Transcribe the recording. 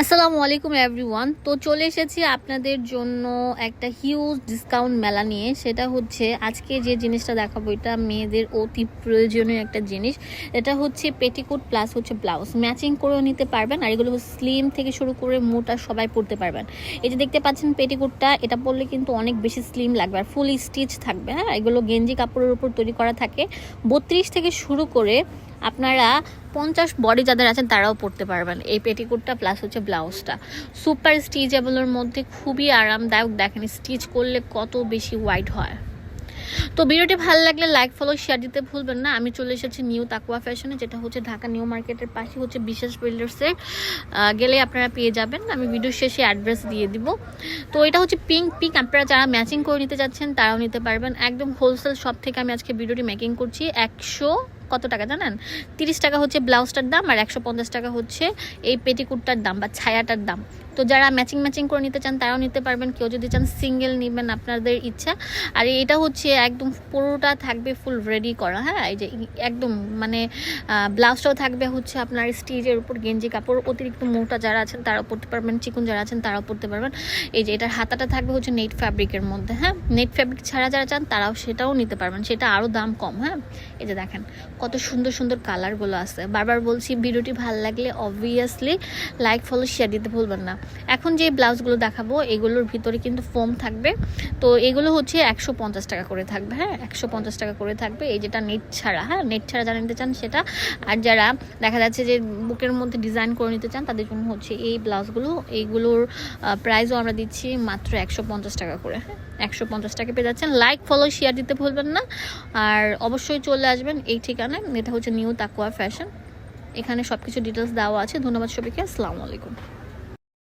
আসসালামু আলাইকুম এভরিওয়ান তো চলে এসেছি আপনাদের জন্য একটা হিউজ ডিসকাউন্ট মেলা নিয়ে। সেটা হচ্ছে আজকে যে জিনিসটা দেখাবো, এটা মেয়েদের অতি প্রয়োজনীয় একটা জিনিস। এটা হচ্ছে পেটিকোট প্লাস হচ্ছে ব্লাউজ ম্যাচিং করেও নিতে পারবেন আর এগুলো স্লিম থেকে শুরু করে মোটা সবাই পরতে পারবেন। এই যে দেখতে পাচ্ছেন পেটিকোটটা এটা পরলে কিন্তু অনেক বেশি স্লিম লাগবে আর ফুল স্টিচ থাকবে হ্যাঁ? এগুলো গেঞ্জি কাপড়ের উপর তৈরি করা থাকে। বত্রিশ থেকে শুরু করে আপনারা পঞ্চাশ বডি যাদের আছেন তারাও পরতে পারবেন। এই পেটিকোটটা প্লাস হচ্ছে ব্লাউজটা সুপার স্টিচেবলের মধ্যে খুবই আরামদায়ক। দেখেন স্টিচ করলে কত বেশি হোয়াইট হয়। তো ভিডিওটি ভালো লাগলে লাইক ফলো শেয়ার দিতে ভুলবেন না। আমি চলে এসেছি নিউ তাকুয়া ফ্যাশনে যেটা হচ্ছে ঢাকা নিউ মার্কেটের পাশে হচ্ছে বিশেষ বিল্ডার্সের গেলে আপনারা পেয়ে যাবেন। আমি ভিডিও শেষে অ্যাড্রেস দিয়ে দিব। তো এটা হচ্ছে পিঙ্ক পিঙ্ক আপনারা যারা ম্যাচিং করে নিতে যাচ্ছেন, তারাও নিতে পারবেন। একদম হোলসেল শপ থেকে আমি আজকে ভিডিওটি মেকিং করছি। একশো কত টাকা জানেন? তিরিশ টাকা হচ্ছে ব্লাউজটার দাম আর একশো পঞ্চাশ টাকা হচ্ছে এই পেটিকুটটার দাম বা ছায়াটার দাম। তো যারা ম্যাচিং ম্যাচিং করে নিতে চান, তারাও নিতে পারবেন। কেউ যদি চান সিঙ্গেল নেবেন, আপনাদের ইচ্ছা। আর এটা হচ্ছে একদম পুরোটা থাকবে ফুল রেডি করা হ্যাঁ? এই যে একদম মানে ব্লাউজটাও থাকবে হচ্ছে আপনার স্টিজের উপর, গেঞ্জি কাপড়, অতিরিক্ত মোটা যারা আছেন, তারাও পরতে পারবেন। চিকুন যারা আছেন, তারাও পরতে পারবেন। এই যে এটার হাতাটা থাকবে হচ্ছে নেট ফ্যাব্রিকের মধ্যে হ্যাঁ? নেট ফ্যাব্রিক ছাড়া যারা চান, তারাও সেটাও নিতে পারবেন। সেটা আরও দাম কম হ্যাঁ? এই যে দেখেন, কত সুন্দর সুন্দর কালারগুলো আছে। বারবার বলছি, ভিডিওটি ভালো লাগলে অবভিয়াসলি লাইক ফলো শেয়ার দিতে ভুলবেন না। এখন যে ব্লাউজগুলো দেখাবো, এগুলোর ভিতরে কিন্তু ফোম থাকবে। তো এগুলো হচ্ছে একশো পঞ্চাশ টাকা করে থাকবে হ্যাঁ? একশো পঞ্চাশ টাকা করে থাকবে। এই যেটা নেট ছাড়া হ্যাঁ? নেট ছাড়া যারা নিতে চান সেটা। আর যারা দেখা যাচ্ছে যে বুকের মধ্যে ডিজাইন করে নিতে চান, তাদের জন্য হচ্ছে এই ব্লাউজগুলো। এইগুলোর প্রাইসও আমরা দিচ্ছি মাত্র একশো পঞ্চাশ টাকা করে হ্যাঁ? একশো পঞ্চাশ টাকা পেয়ে যাচ্ছেন। লাইক, ফলো, শেয়ার দিতে ভুলবেন না। আর অবশ্যই চলে আসবেন এই ঠিকানায়। এটা হচ্ছে নিউ তাকুয়া ফ্যাশন। এখানে সব কিছু ডিটেলস দেওয়া আছে। ধন্যবাদ সবাইকে। আসসালামু আলাইকুম।